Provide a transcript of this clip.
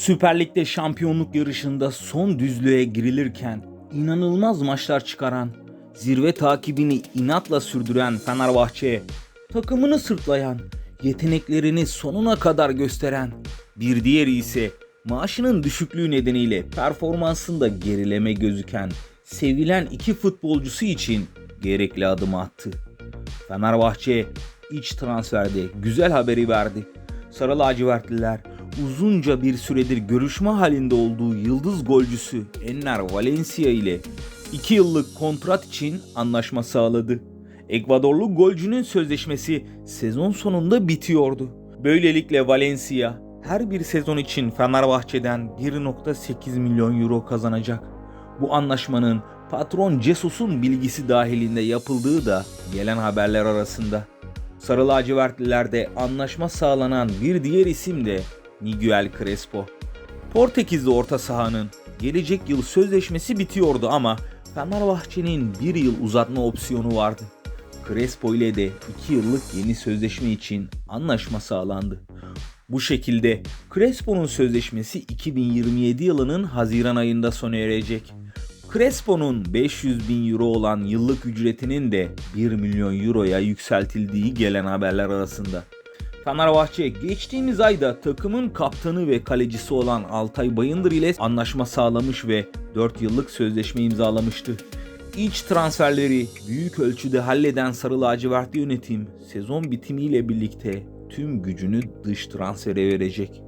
Süper Lig'de şampiyonluk yarışında son düzlüğe girilirken inanılmaz maçlar çıkaran, zirve takibini inatla sürdüren Fenerbahçe, takımını sırtlayan, yeteneklerini sonuna kadar gösteren, bir diğeri ise maaşının düşüklüğü nedeniyle performansında gerileme gözüken, sevilen iki futbolcusu için gerekli adımı attı. Fenerbahçe iç transferde güzel haberi verdi. Sarı lacivertliler uzunca bir süredir görüşme halinde olduğu yıldız golcüsü Enner Valencia ile 2 yıllık kontrat için anlaşma sağladı. Ekvadorlu golcünün sözleşmesi sezon sonunda bitiyordu. Böylelikle Valencia her bir sezon için Fenerbahçe'den 1.8 milyon euro kazanacak. Bu anlaşmanın patron Cesus'un bilgisi dahilinde yapıldığı da gelen haberler arasında. Sarı lacivertlilerde anlaşma sağlanan bir diğer isim de Miguel Crespo. Portekizli orta sahanın gelecek yıl sözleşmesi bitiyordu ama Fenerbahçe'nin bir yıl uzatma opsiyonu vardı. Crespo ile de 2 yıllık yeni sözleşme için anlaşma sağlandı. Bu şekilde Crespo'nun sözleşmesi 2027 yılının Haziran ayında sona erecek. Crespo'nun 500 bin euro olan yıllık ücretinin de 1 milyon euroya yükseltildiği gelen haberler arasında. Fenerbahçe geçtiğimiz ayda takımın kaptanı ve kalecisi olan Altay Bayındır ile anlaşma sağlamış ve 4 yıllık sözleşme imzalamıştı. İç transferleri büyük ölçüde halleden Sarı Lacivertli yönetim sezon bitimiyle birlikte tüm gücünü dış transfere verecek.